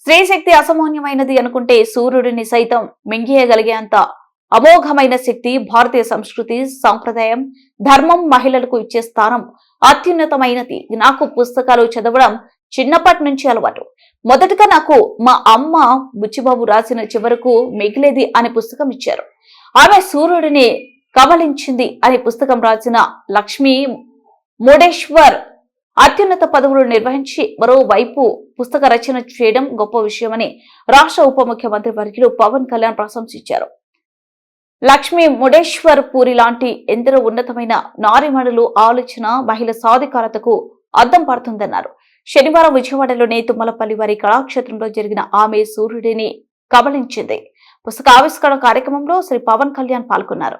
స్త్రీశక్తి అసామాన్యమైనది అనుకుంటే సూర్యుడిని సైతం మింగేయగలిగేంత అమోఘమైన శక్తి భారతీయ సంస్కృతి సాంప్రదాయం ధర్మం మహిళలకు ఇచ్చే స్థానం అత్యున్నతమైనది. నాకు పుస్తకాలు చదవడం చిన్నప్పటి నుంచి అలవాటు. మొదటగా నాకు మా అమ్మ బుచ్చిబాబు రాసిన చివరకు మిగిలేది అనే పుస్తకం ఇచ్చారు. ఆమె సూర్యుడిని కబలించింది అనే పుస్తకం రాసిన లక్ష్మి ముడేశ్వర్ అత్యున్నత పదవులు నిర్వహించి మరోవైపు పుస్తక రచన చేయడం గొప్ప విషయమని రాష్ట్ర ఉప ముఖ్యమంత్రి వర్గీయులు పవన్ కళ్యాణ్ ప్రశంసించారు. లక్ష్మీ ముడేశ్వర్ పూరి లాంటి ఎందరో ఉన్నతమైన నారిమణులు ఆలోచన మహిళ సాధికారతకు అద్దం పడుతుందన్నారు. శనివారం విజయవాడలోని తుమ్మలపల్లి వారి కళాక్షేత్రంలో జరిగిన ఆమె సూర్యుడిని కబలించింది పుస్తక ఆవిష్కరణ కార్యక్రమంలో శ్రీ పవన్ కళ్యాణ్ పాల్గొన్నారు.